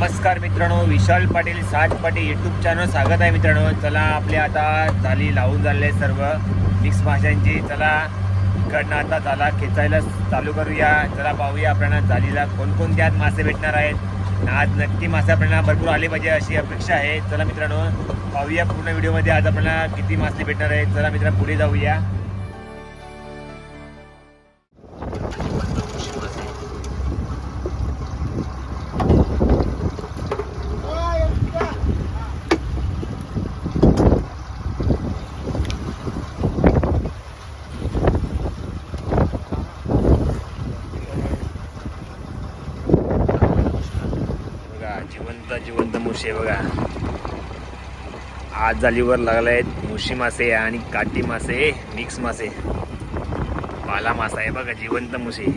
नमस्कार मित्रांनो विशाल पाटील सात पाटील यूट्यूब चॅनल स्वागत आहे मित्रांनो. चला आपले आता झाली लावून झाले सर्व. मिक्स भाषांची चला इकडनं आता झाला खेचायला चालू करूया. चला पाहूया आपल्याला झालीला कोणकोणते आज मासे भेटणार आहेत. आज नक्की मासे आपल्याला भरपूर आले पाहिजे अशी अपेक्षा आहे. चला मित्रांनो पाहूया पूर्ण व्हिडिओमध्ये आज आपल्याला किती मासे भेटणार आहेत. चला मित्रांनो पुढे जाऊया. बघा जिवंत जिवंत मुशी आहे बघा. आज जालीवर लागला आहेत मुशी मासे आणि काटी मासे मिक्स मासे. पाला मासा आहे बघा जिवंत मुशी.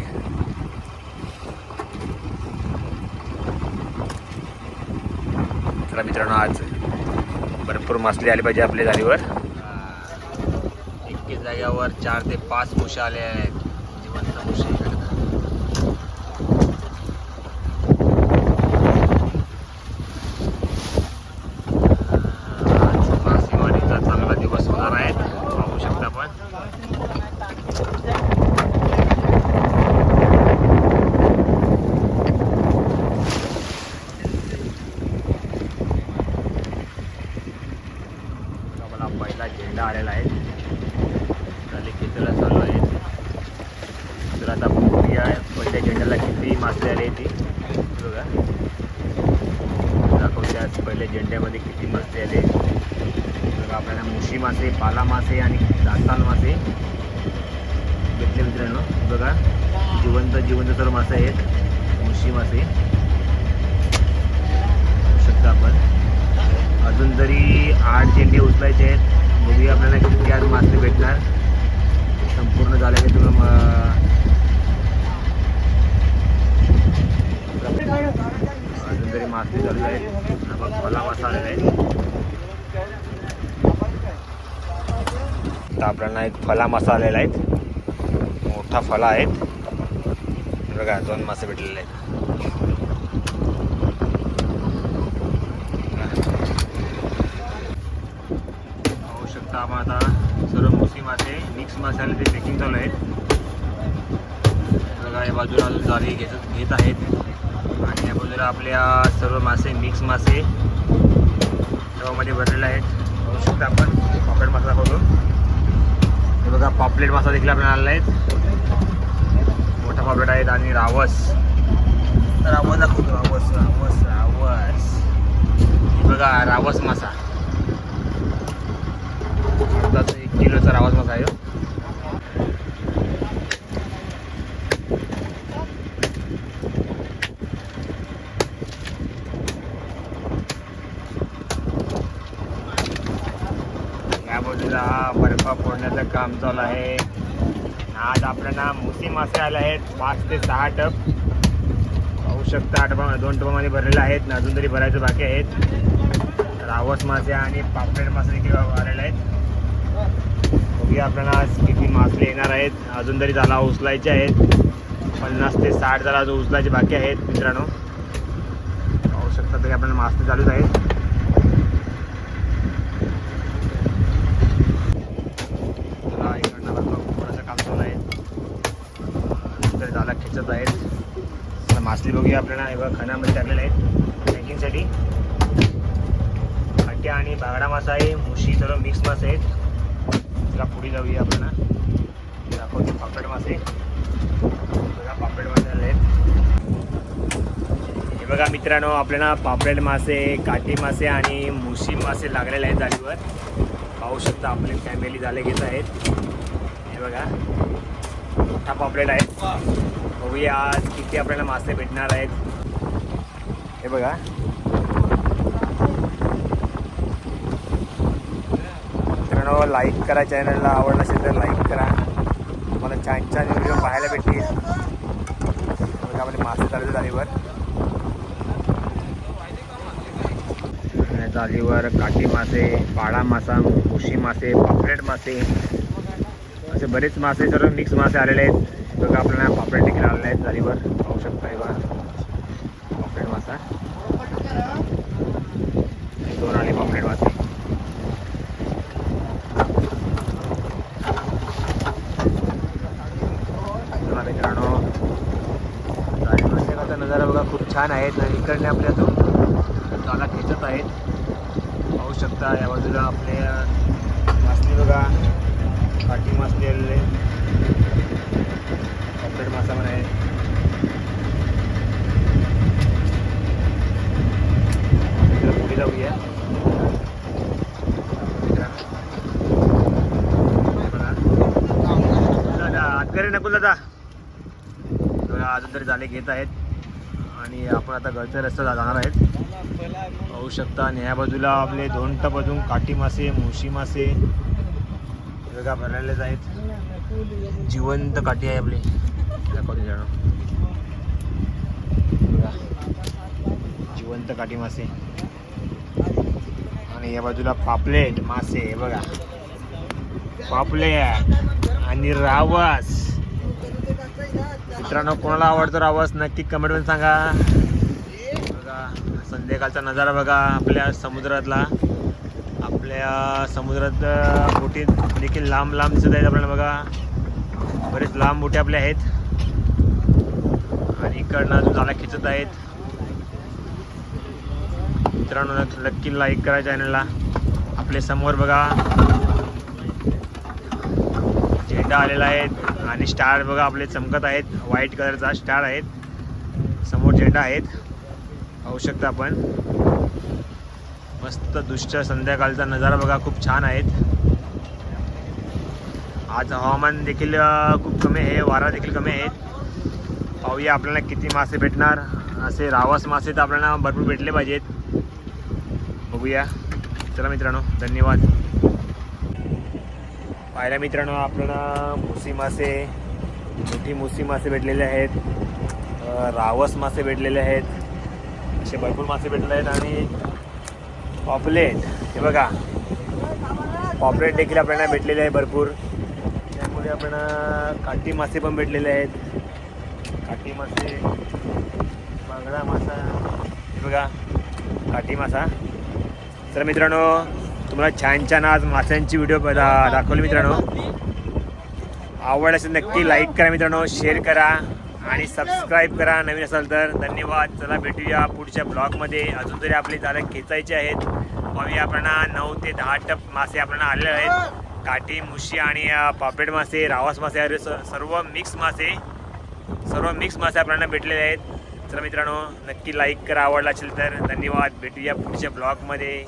चला मित्रांनो आज भरपूर मासले आले पाहिजे आपल्या जालीवर एक जाग्यावर चार ते पाच मुशा आले आहेत जिवंत मुशी आज मासेमारीचा चांगला दिवस होणार आहे पाहू शकता आपण बघा मला एकदा आलेला आहे झाले खेचला चालू आहे. तर आता बघूया पहिल्या झेंड्याला किती मासे आले ती? बघा. दाखवते आज पहिल्या झेंड्यामध्ये किती मासे आले. बघा आपल्याला मुशी मासे पाला मासे आणि दास्तान मासे भेटले मित्रांनो. बघा. जिवंत जिवंत सर्व मासे आहेत. मुशी मासे. शकता आपण. अजून तरी आठ झेंडे उचलायचे आहेत. बघूया आपल्याला किती आज मासे भेटणार. संपूर्ण झाल्याने तुम्ही अजून तरी मासे चालू आहेत. मला मासा आलेला आहे. आपल्याला एक फला मासा आलेला आहे. मोठा फला आहेत बघा दोन मासे भेटलेले आहेत पाहू शकता आपण आता सर्व मुसी मासे मिक्स मासे आले ते पॅकिंग चालू आहेत बघा या बाजूला अजून जाळी घेत घेत आहेत. आणि या बाजूला आपल्या सर्व मासे मिक्स मासे तवामध्ये भरलेले आहेत. पाहू शकता आपण पॉपलेट मासा बघून हे बघा पापलेट मासा देखील आपल्याला आणला आहेत मोठा पापलेट आहेत आणि रावस. रावस दाखवतो रावस रावस रावस. हे बघा रावस मासा. दुधाचा एक किलोचा आवाज मासा आहे या बाजूला बर्फा फोडण्याचं काम चालू आहे. आज आपल्याला मुसी मासे आले आहेत पाच ते सहा टप. पाहू शकता आठ दोन टपामध्ये भरलेले आहेत ना अजून तरी भरायचे बाकी आहेत. रावस मासे आणि पापलेट मासे देखील आलेले आहेत. बघूया आपल्याला आज किती मासले येणार आहेत. अजून तरी झाला उचलायचे आहेत. पन्नास ते साठ झाला अजून उचलायचे बाकी आहेत मित्रांनो. पाहू शकता तरी आपल्याला मासे चालूच आहेत. काम आहे. झाला खेचत आहेत. तर मासली बघूया आपल्याला. हे बघा खणामध्ये टाकलेले आहेत. पॅकिंगसाठी खट्या आणि बागडा मासा आहे. मुशी सर्व मिक्स मासे आहेत. जरा पुढे जाऊया आपण दाखवतो पापड मासे बघा पापड मासे आले हे बघा मित्रांनो आपल्याला पापलेट मासे काटे मासे आणि मुशी मासे लागलेले आहेत जाळीवर पाहू शकता आपले फॅमिली झाले घेत आहेत. हे बघा मोठा पापलेट आहे. बघूया आज किती आपल्याला मासे भेटणार आहेत. हे बघा. आवडला लाईक करा चॅनलला आवडला असेल तर लाईक करा. तुम्हाला छान छान व्हिडिओ पाहायला भेटतील. आपले मासे चालले जालीवर जालीवर काठी मासे पाळा मासा मुशी मासे पापलेट मासे. असे बरेच मासे सर्व मिक्स मासे आलेले आहेत. बघा आपल्याला पापलेट देखील आलेले आहेत जालीवर पाहू शकता बघा. पापलेट मासा. दोन आले पापलेट मासे. छान आहेत आणि इकडने आपल्या तो जागा खेचत आहेत पाहू शकता या बाजूला आपले मासली बघा. काठी मासली आलेले पॉकेट मासा पण आहे पुढे जाऊया. दादा आतकरी नको दादा. बघा, अजून तरी झाले घेत आहेत. आणि आपण आता घरच्या रस्त्याला जाणार आहेत. पाहू शकता आणि या बाजूला आपले दोन टप अजून काठी मासे मुशी मासे. वेगळा भरलेलेच आहेत. जिवंत काठी आहे आपली. दाखवते जाणं बघा जिवंत काठी मासे. आणि या बाजूला पापलेट मासे हे बघा. पापलेट आणि रावस. मित्रांनो कोणाला आवडतो आवाज नक्की कमेंटमध्ये सांगा. बघा संध्याकाळचा नजारा बघा आपल्या समुद्रातला. आपल्या समुद्रात बोटी देखील लांब लांब दिसत आहेत आपल्याला बघा. बरेच लांब बोटी आपल्या आहेत. आणि इकडनं अजून झाला खिचत आहेत. मित्रांनो नक्की- नक्की लाईक करा चॅनलला आपल्यासमोर बघा. झेंडा आलेला आहे. आणि स्टार बघा आपले चमकत आहेत. व्हाईट कलरचा स्टार आहेत. समोर झेंडा आहेत. पाहू शकता आपण. मस्त दुष्ट संध्याकाळचा नजारा बघा खूप छान आहेत. आज हवामान देखील खूप कमी आहे. वारा देखील कमी आहेत पाहूया आपल्याला किती मासे भेटणार. असे रावस मासे तर आपल्याला भरपूर भेटले पाहिजेत. बघूया. चला मित्रांनो धन्यवाद. पाहिल्या मित्रांनो आपल्याला मुसी मासे मोठी मुसी मासे भेटलेले आहेत. रावस मासे भेटलेले आहेत. असे भरपूर मासे भेटले आहेत आणि पॉपलेट. हे बघा पॉपलेट देखील आपल्याला भेटलेले आहे भरपूर. त्यामुळे आपल्याला काठी मासे पण भेटलेले आहेत. काठी मासे बांगडा मासा हे बघा काठी मासा. तर मित्रांनो तुम्हाला छान छान आज माशांची व्हिडिओ दाखवली मित्रांनो. आवड असेल नक्की लाईक करा मित्रांनो शेअर करा आणि सबस्क्राईब करा. नवीन असाल तर धन्यवाद. चला भेटूया पुढच्या ब्लॉगमध्ये अजून तरी आपले झाडं खेचायचे आहेत. पाहूया आपल्याला नऊ ते दहा टप मासे आपल्याला आलेले आहेत. काठी मुशी आणि पापेड मासे रावास मासे अरे स- सर्व मिक्स मासे सर्व मिक्स मासे आपल्याला भेटलेले आहेत. चला मित्रांनो नक्की लाईक करा. आवडला असेल तर धन्यवाद. भेटूया पुढच्या ब्लॉगमध्ये